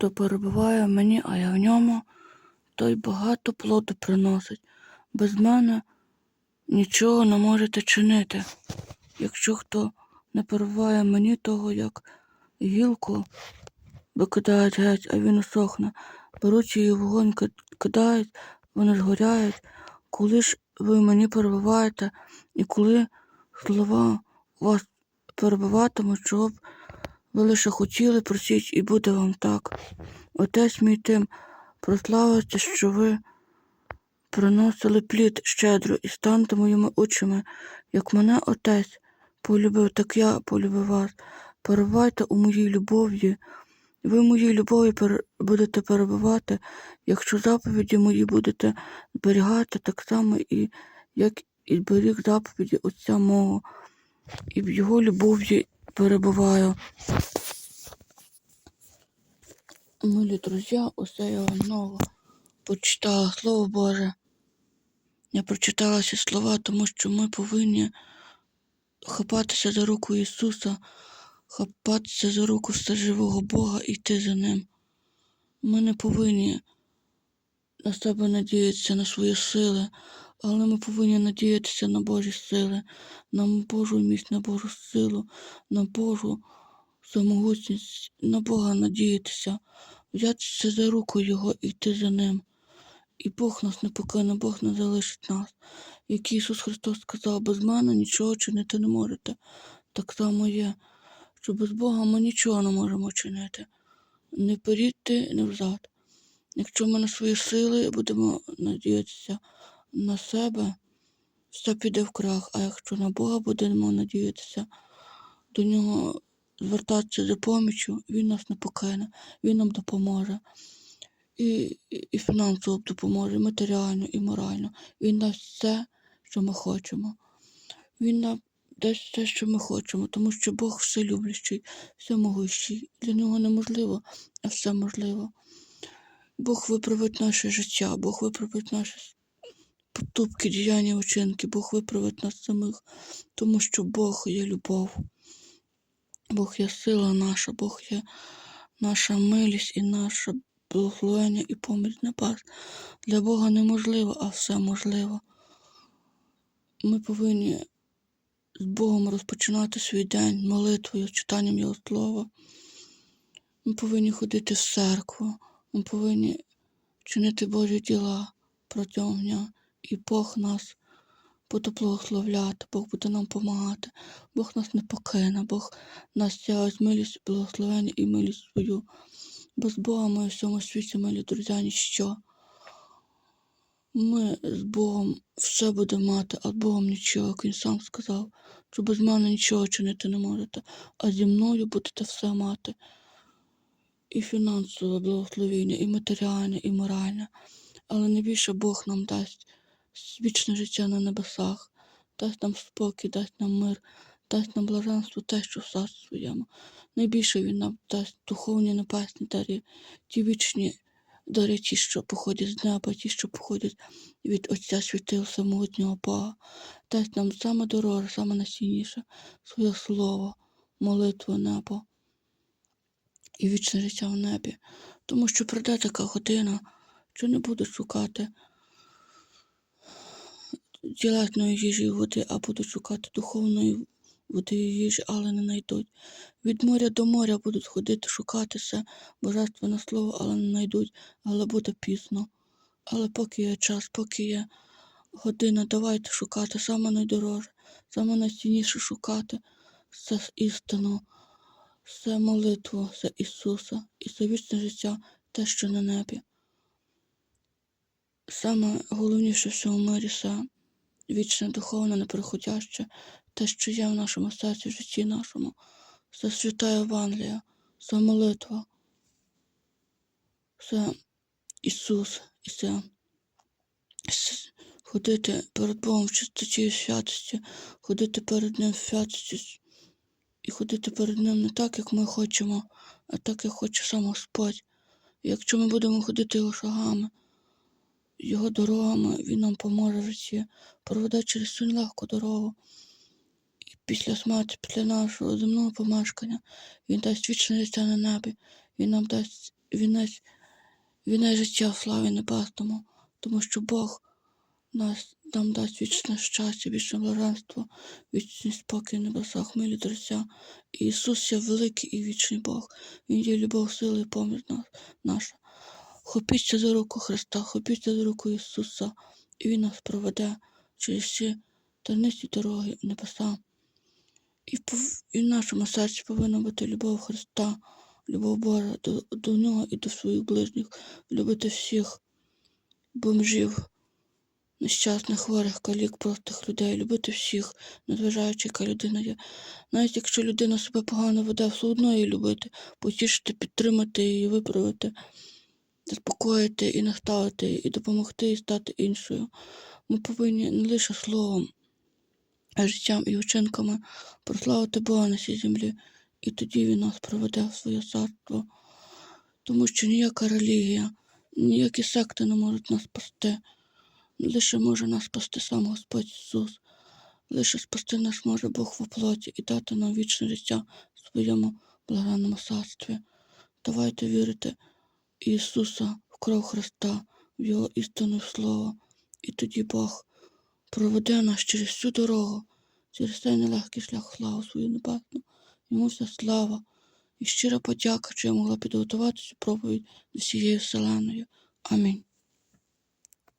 хто перебуває в мені, а я в ньому, той багато плоду приносить. Без мене нічого не можете чинити. Якщо хто не перебуває мені, того як гілку викидають геть, а він усохне. Беруть її вогонь, кидають, вони згоряють. Коли ж ви мені перебуваєте, і коли слова вас перебуватимуть, чого ви лише хотіли, просіть, і буде вам так. Отець мій тим прославиться, що ви приносили плід щедро і станьте моїми учнями, як мене отець полюбив, так я полюбив вас. Перебувайте у моїй любові. Ви моїй любові будете перебувати, якщо заповіді мої будете зберігати так само, і як і зберіг заповіді Отця мого, і в його любові перебуваю. Милі друзі, усе я вам ново почитала Слово Боже. Я прочитала ці слова, тому що ми повинні хапатися за руку Ісуса, хапатися за руку всеживого Бога і йти за Ним. Ми не повинні на себе надіятися на свої сили, але ми повинні надіятися на Божі сили, на Божу міць, на Божу силу, на Божу самогутність, на Бога надіятися, взятися за руку Його і йти за Ним. І Бог нас не покине, Бог не залишить нас. Як Ісус Христос сказав, без мене нічого чинити не можете. Так само є, що без Бога ми нічого не можемо чинити. Не вперідти, не взад. Якщо ми на свої сили будемо надіятися на себе, все піде в крах. А якщо на Бога будемо надіятися, до нього звертатися за поміччю, Він нас не покине, Він нам допоможе. І, і, і фінансово допоможе, і матеріально, і морально. Він дасть все, що ми хочемо. Він нам дасть все, що ми хочемо, тому що Бог вселюблющий, всемогущий. Для нього неможливо, а все можливо. Бог виправить наше життя, Бог виправить наші поступки, діяння, вчинки, Бог виправить нас самих, тому що Бог є любов. Бог є сила наша, Бог є наша милість і наше благословення і поміч небес. Для Бога неможливо, а все можливо. Ми повинні з Богом розпочинати свій день молитвою, читанням Його слова. Ми повинні ходити в церкву, ми повинні чинити Божі діла протягом дня. І Бог нас буде благословляти, Бог буде нам допомагати, Бог нас не покине, Бог нас тягає милість, благословення і милість свою. Без Бога ми в цьому світі, милі друзі, ніщо. Ми з Богом все будемо мати, а з Богом нічого, як він сам сказав, що без мене нічого чинити не можете, а зі мною будете все мати. І фінансове благословення, і матеріальне, і моральне. Але найбільше Бог нам дасть вічне життя на небесах, дасть нам спокій, дасть нам мир, дасть нам блаженство, те, що в серці своєму. Найбільше Він нам дасть духовні небесні дари, ті вічні дари, ті, що походять з неба, ті, що походять від Отця Святил самотнього Бога. Дасть нам саме дороже, саме найцінніше своє слово, молитву небо і вічне життя в небі. Тому що прийде така година, що не будуть шукати тілесної їжі і води, а будуть шукати духовної води і їжі, але не знайдуть. Від моря до моря будуть ходити, шукати все, божественне слово, але не знайдуть, але буде пізно. Але поки є час, поки є година, давайте шукати саме найдороже, саме найцінніше шукати це істину, це молитву, це Ісуса і це вічне життя, те, що на небі. Саме головніше в цьому мирі це вічне духовне, непереходяще, те, що є в нашому серці, в житті нашому, це свята Євангелія, це молитва, це Ісус, і це ходити перед Богом в чистоті і святості, ходити перед Ним в святості і ходити перед Ним не так, як ми хочемо, а так, як хоче сам Господь. І якщо ми будемо ходити Його шагами, його дорогами, він нам поможе в житті, проведе через цю нелегку дорогу. І після смерті, після нашого земного помешкання, він дасть вічне життя на небі, він нам дасть вінець, вінець життя в славі небесному, тому що Бог нас нам дасть вічне щастя, вічне блаженство, вічний спокій в небесах, милі друзі. Ісус є великий і вічний Бог. Він є любов, сила і поміж нас наша. Хопіться за руку Христа, хопіться за руку Ісуса, і Він нас проведе через всі тернисті дороги небеса. І, пов- і в нашому серці повинна бути любов Христа, любов Божа до, до Нього і до своїх ближніх, любити всіх бомжів, нещасних, хворих, калік, простих людей, любити всіх, незважаючи, яка людина є. Навіть якщо людина себе погано веде, все одно її любити, потішити, підтримати її, виправити, заспокоїти і наставити, і допомогти їй стати іншою. Ми повинні не лише словом, а життям і вчинками прославити Бога на цій землі, і тоді Він нас проведе в своє царство. Тому що ніяка релігія, ніякі секти не можуть нас спасти. Лише може нас спасти сам Господь Ісус. Лише спасти нас може Бог в плоті і дати нам вічне життя в своєму благодатному царстві. Давайте вірити Ісуса, в кров Христа, в Його істину Слово. І тоді Бог проведе нас через всю дорогу, через цей нелегкий шлях славу свою небесну. Йому вся слава і щира подяка, що я могла підготувати цю проповідь з усією вселеною. Амінь.